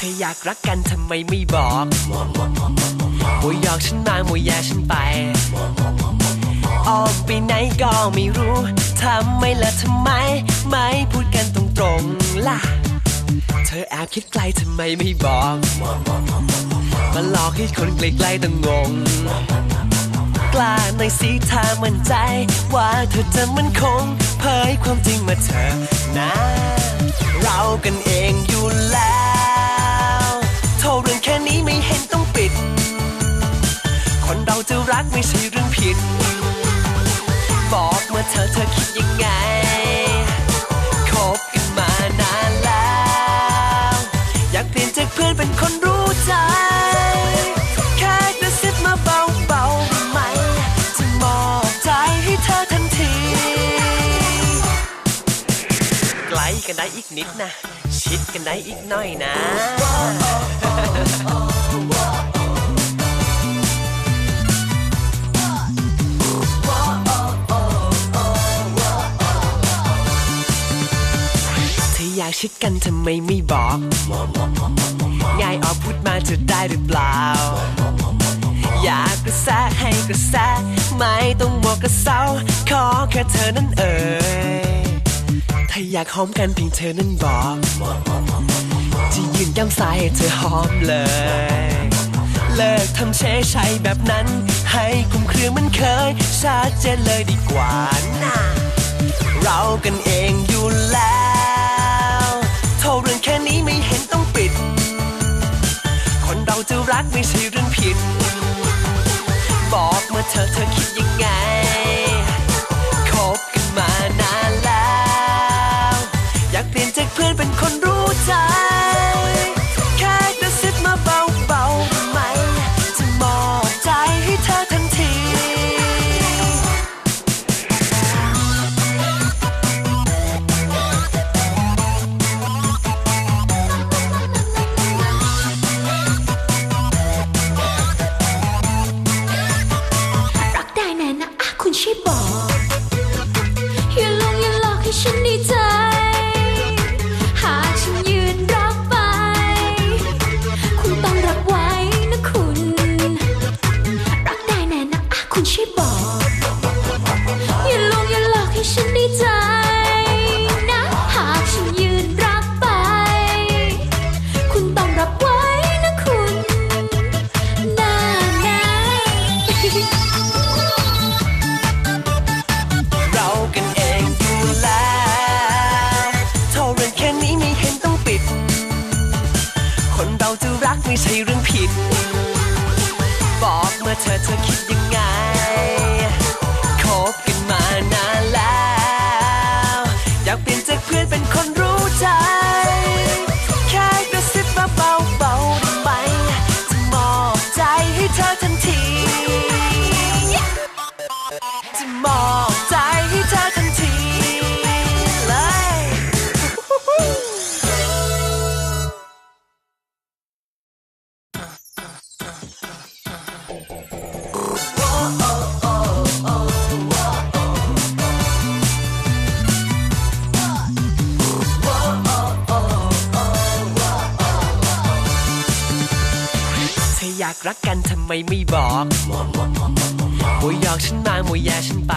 ออยากรักกันทำไมไม่บอกมวยหยอกฉันมามวยแย่ฉันไป ออกไปไหนก็ไม่รู้ ทำไมละทำไม ไม่พูดกันตรงๆล่ะ เธอแอบคิดไกลทำไมไม่บอก มาหลอกให้คนไกลๆต้องงง กล้าในอยสีทามั่นใจ ว่าเธอจะมันคง เผยความจริงมาเถอะนะ เรากันเองอยู่แล้วโทรเรื่องแค่นี้ไม่เห็นต้องปิด คนเราจะรักไม่ใช่เรื่องผิด บอกมาเธอเธอคิดยังไง กลกันได้อีกนิดนะ ชิดกันได้อีกหน่อยนะอยากชิดกันทำไมไม่บอก ง่ายออกพูดมาจะได้หรือเปล่า อยากกระแสให้กระแสไม่ต้องบอกกระเซาขอแค่เธอนั้นเอ่ย ถ้าอยากหอมกันเพียงเธอนั้นบอกจะยืนย้ำสายให้เธอหอมเลย เลิกทำเชยชัยแบบนั้น ให้คลุมเครือเหมันเคยชัดเจนเลยดีกว่านะเรากันเองอยู่แล้วโทรเรื่องแค่นี้ไม่เห็นต้องปิด คนเราจะรักไม่ใช่เรื่องผิด บอกมาเธอเธอคิด อย่ ธอเธอคิดยังไงคบกันมานานแล้ว อยากเปลี่ยนจากเพื่อนเป็นคนรู้ใจ แค่กระซิบมาเบาๆได้ไหมจะมอบใจให้เธอทันทีจะมอบ อยากรักกันทำไมไม่บอกมวยหยอกฉันมามวยแย่ฉันไป